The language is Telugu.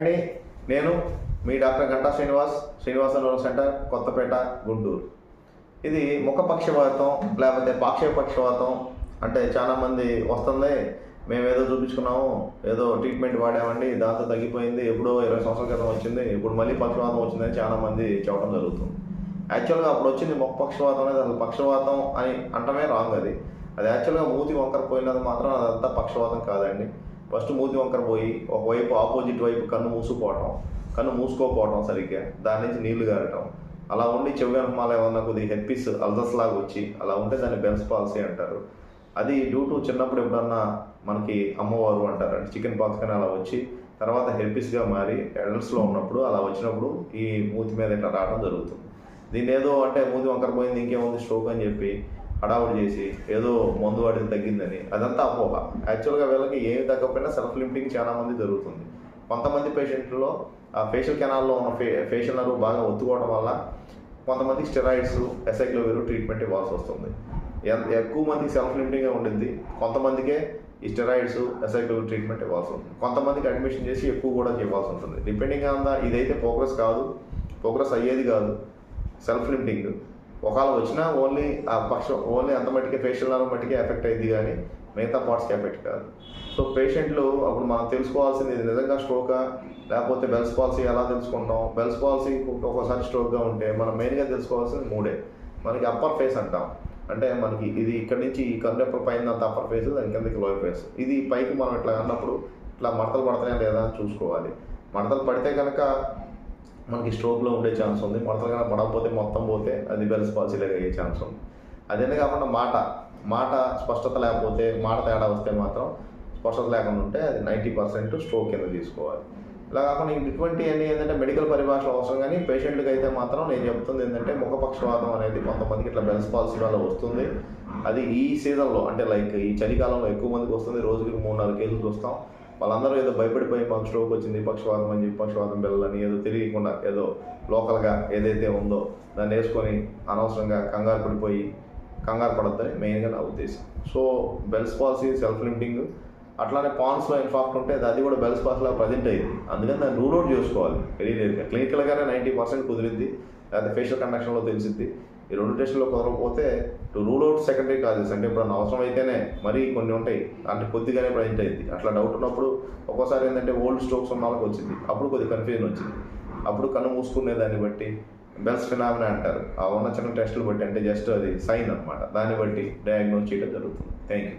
అండి నేను మీ doctor Ganta Srinivas Srinivasa neuro centre Kothapeta Guntur. ఇది ముఖ పక్షవాతం లేకపోతే పాక్షిక పక్షవాతం అంటే చాలామంది వస్తుంది. మేము ఏదో చూపించుకున్నాము ఏదో ట్రీట్మెంట్ వాడామండి దాంతో తగ్గిపోయింది ఎప్పుడో ఇరవై సంవత్సరాల క్రితం వచ్చింది ఇప్పుడు మళ్ళీ పక్షవాతం వచ్చిందని చాలామంది చెప్పడం జరుగుతుంది. యాక్చువల్గా అప్పుడు వచ్చింది ముఖ పక్షవాతం అనేది అసలు పక్షవాతం అని అంటమే రాంగ్ అది. అది యాక్చువల్గా మూతి వంకర పోయినది మాత్రం అదంతా పక్షవాతం కాదండి. ఫస్ట్ మూతి వంకర పోయి ఒకవైపు ఆపోజిట్ వైపు కన్ను మూసుకుపోవటం కన్ను మూసుకోపోవటం సరిగ్గా దాని నుంచి నీళ్ళు గారటం. అలా ఉండి చెవి వెనకమాల ఏమన్నా కొద్దిగా హెడ్పీస్ అల్దస్ లాగా వచ్చి అలా ఉంటే దాన్ని బెన్స్ పాలసీ అంటారు. అది డ్యూ టు చిన్నప్పుడు ఎప్పుడన్నా మనకి అమ్మవారు అంటారు అంటే చికెన్ పాక్స్ కానీ అలా వచ్చి తర్వాత హెర్పిస్గా మారి అడల్ట్స్లో ఉన్నప్పుడు అలా వచ్చినప్పుడు ఈ మూతి మీద ఇట్లా రావడం జరుగుతుంది. దీన్ని ఏదో అంటే మూతి వంకర పోయింది ఇంకేముంది స్ట్రోక్ అని చెప్పి హడావుడి చేసి ఏదో మందు వాడితే తగ్గిందని. అదంతా అపోహ. యాక్చువల్గా వీళ్ళకి ఏమి తగ్గకపోయినా సెల్ఫ్ లిమిటింగ్ చాలా మంది జరుగుతుంది. కొంతమంది పేషెంట్లో ఆ ఫేషియల్ కెనాల్లో ఉన్న ఫే ఫేషియల్ నర్వ్ బాగా ఒత్తుకోవడం వల్ల కొంతమందికి స్టెరాయిడ్స్ ఎసైక్లోవేరు ట్రీట్మెంట్ ఇవ్వాల్సి వస్తుంది. ఎ- ఎక్కువ మందికి సెల్ఫ్ లిమిటింగ్గా ఉండింది. కొంతమందికే ఈ స్టెరాయిడ్స్ ఎసైక్లోవేర్ ట్రీట్మెంట్ ఇవ్వాల్సి ఉంటుంది. కొంతమందికి అడ్మిషన్ చేసి ఎక్కువ కూడా ఇవ్వాల్సి ఉంటుంది. డిపెండింగ్ ఆన్ ద ఇదైతే ప్రోగ్రెస్ కాదు. ప్రోగ్రెస్ అయ్యేది కాదు. Self limiting. ఒకవేళ వచ్చినా ఓన్లీ ఆ పక్షం ఓన్లీ అంత మట్టికే ఫేషియల్ నర్వ్ మట్టికే ఎఫెక్ట్ అయింది కానీ మిగతా పార్ట్స్కి ఎఫెక్ట్ కాదు. సో పేషెంట్లు అప్పుడు మనం తెలుసుకోవాల్సింది ఇది నిజంగా స్ట్రోకా లేకపోతే బెల్స్ పాలసీ ఎలా తెలుసుకుంటాం? బెల్స్ పాలసీ ఒక్కొక్కసారి స్ట్రోక్గా ఉంటే మనం మెయిన్గా తెలుసుకోవాల్సింది మూడే. మనకి అప్పర్ ఫేస్ అంటాం. అంటే మనకి ఇది ఇక్కడ నుంచి ఈ కన్నెప్పటి పైన అంత అప్పర్ ఫేస్ దాని కిందకి లోయర్ ఫేస్ ఇది పైకి మనం ఇట్లా అన్నప్పుడు ఇట్లా మడతలు పడతాయా లేదా చూసుకోవాలి. మడతలు పడితే కనుక మనకి స్ట్రోక్లో ఉండే ఛాన్స్ ఉంది. మడతలు కన్నా పడకపోతే మొత్తం పోతే అది బెల్స్ పాలసీలో అయ్యే ఛాన్స్ ఉంది. అదే కాకుండా మాట మాట స్పష్టత లేకపోతే మాట తేడా వస్తే మాత్రం స్పష్టత లేకుండా ఉంటే అది నైంటీ పర్సెంట్ స్ట్రోక్ కింద తీసుకోవాలి. ఇలా కాకుండా ఇటువంటి అన్ని ఏంటంటే మెడికల్ పరిభాష అవసరం కానీ పేషెంట్కి అయితే మాత్రం నేను చెప్తుంది ఏంటంటే ముఖపక్షవాతం అనేది కొంతమందికి ఇట్లా బెల్స్ పాలసీ వల్ల వస్తుంది. అది ఈ సీజన్లో అంటే లైక్ ఈ చలికాలంలో ఎక్కువ మందికి వస్తుంది. రోజుకి మూడు నాలుగు కేసులు చూస్తాం. వాళ్ళందరూ ఏదో భయపడిపోయి మాకు స్ట్రోక్ వచ్చింది పక్షవాతం అని చెప్పి పక్షవాతం పిల్లలని ఏదో తెలియకుండా ఏదో లోకల్గా ఏదైతే ఉందో దాన్ని వేసుకొని అనవసరంగా కంగారు పడిపోయి కంగారు పడద్దని మెయిన్గా నా ఉద్దేశం. So bell's palsy self limiting అట్లానే పాన్స్లో ఇన్ఫాక్ట్ ఉంటే అది కూడా బెల్స్ పాస్లా ప్రజెంట్ అయ్యింది. అందుకని దాన్ని రూల్ అవుట్ చేసుకోవాలి. క్లినికల్గానే నైంటీ పర్సెంట్ కుదిరింది లేకపోతే ఫేషియల్ కండక్షన్లో తెలిసిద్ది. ఈ రెండు టెస్టులో కుదరకపోతే to rule out secondary causes అంటే ఇప్పుడు అవసరం అయితేనే మరీ కొన్ని ఉంటాయి. అంటే కొద్దిగానే ప్రజెంట్ అయింది అట్లా డౌట్ ఉన్నప్పుడు ఒక్కోసారి ఏంటంటే ఓల్డ్ స్ట్రోక్స్ ఉన్న వాళ్ళకి వచ్చింది. అప్పుడు కొద్దిగా కన్ఫ్యూజన్ వచ్చింది. అప్పుడు కన్ను మూసుకునే దాన్ని బట్టి బెల్స్ ఫినామినా అంటారు. ఆ ఉన్న చిన్న టెస్టులు బట్టి అంటే జస్ట్ అది సైన్ అనమాట దాన్ని బట్టి డయాగ్నోస్ చేయడం జరుగుతుంది. Thank you